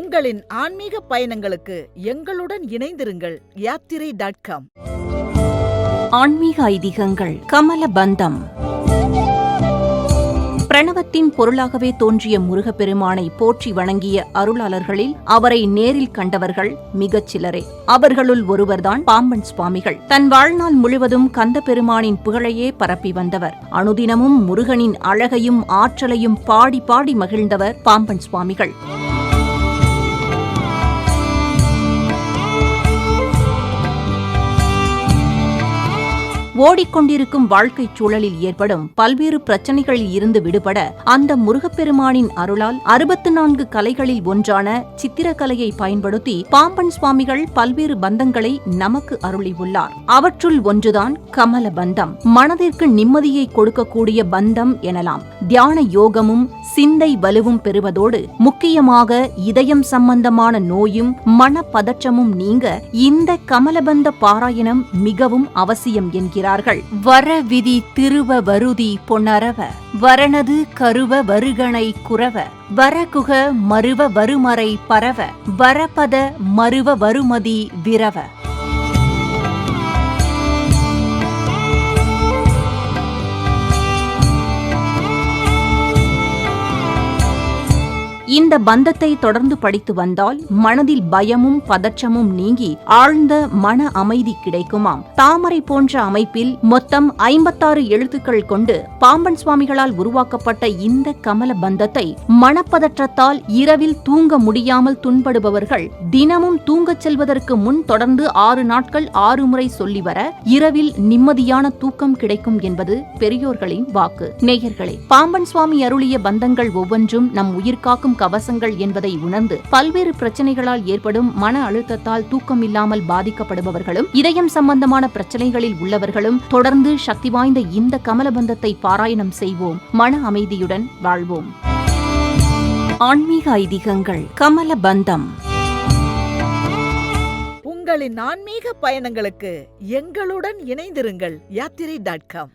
உங்களின் ஆன்மீக பயணங்களுக்கு எங்களுடன் இணைந்திருங்கள் யாத்திரை டாட் காம். ஆன்மீக ஐதீகங்கள் கமலபந்தம் பிரணவத்தின் பொருளாகவே தோன்றிய முருகப்பெருமானை போற்றி வணங்கிய அருளாளர்களில் அவரை நேரில் கண்டவர்கள் மிகச் சிலரே அவர்களுள் ஒருவர்தான் பாம்பன் சுவாமிகள். தன் வாழ்நாள் முழுவதும் கந்த பெருமானின் புகழையே பரப்பி வந்தவர். அனுதினமும் முருகனின் அழகையும் ஆற்றலையும் பாடி பாடி மகிழ்ந்தவர் பாம்பன் சுவாமிகள். ஓடிக்கொண்டிருக்கும் வாழ்க்கைச் சூழலில் ஏற்படும் பல்வேறு பிரச்சனைகளில் இருந்து விடுபட அந்த முருகப்பெருமானின் அருளால் அறுபத்து நான்கு கலைகளில் ஒன்றான சித்திரக்கலையை பயன்படுத்தி பாம்பன் சுவாமிகள் பல்வேறு பந்தங்களை நமக்கு அருளியுள்ளார். அவற்றுள் ஒன்றுதான் கமல பந்தம். மனதிற்கு நிம்மதியை கொடுக்கக்கூடிய பந்தம் எனலாம். தியான யோகமும் சிந்தை வலுவும் பெறுவதோடு முக்கியமாக இதயம் சம்பந்தமான நோயும் மனப்பதற்றமும் நீங்க இந்த கமலபந்த பாராயணம் மிகவும் அவசியம் என்கிறார். என்கிறார்கள் வர விதி திருவ வருதி பொன்னரவ வரணது கருவ வருகணை குறவ வரகுக மருவ வருமறை பரவ வரபத மருவ வருமதி விரவ. இந்த பந்தத்தை தொடர்ந்து படித்து வந்தால் மனதில் பயமும் பதற்றமும் நீங்கி ஆழ்ந்த மன அமைதி கிடைக்குமாம். தாமரை போன்ற அமைப்பில் மொத்தம் ஐம்பத்தாறு எழுத்துக்கள் கொண்டு பாம்பன் சுவாமிகளால் உருவாக்கப்பட்ட இந்த கமல பந்தத்தை மனப்பதற்றத்தால் இரவில் தூங்க முடியாமல் துன்படுபவர்கள் தினமும் தூங்கச் செல்வதற்கு முன் தொடர்ந்து ஆறு நாட்கள் ஆறு முறை சொல்லி வர இரவில் நிம்மதியான தூக்கம் கிடைக்கும் என்பது பெரியோர்களின் வாக்கு. நேயர்களே பாம்பன் சுவாமி அருளிய பந்தங்கள் ஒவ்வொன்றும் நம் உயிர்காக்கும் கவசங்கள் என்பதை உணர்ந்து பல்வேறு பிரச்சனைகளால் ஏற்படும் மன அழுத்தத்தால் தூக்கம் இல்லாமல் பாதிக்கப்படுபவர்களும் இதயம் சம்பந்தமான பிரச்சனைகளில் உள்ளவர்களும் தொடர்ந்து சக்தி வாய்ந்த இந்த கமலபந்தத்தை பாராயணம் செய்வோம். மன அமைதியுடன் வாழ்வோம். ஆன்மீக ஐதீகங்கள் கமலபந்தம். உங்களின் ஆன்மீக பயணங்களுக்கு எங்களுடன் இணைந்திருங்கள். யாத்திரை டாட் காம்.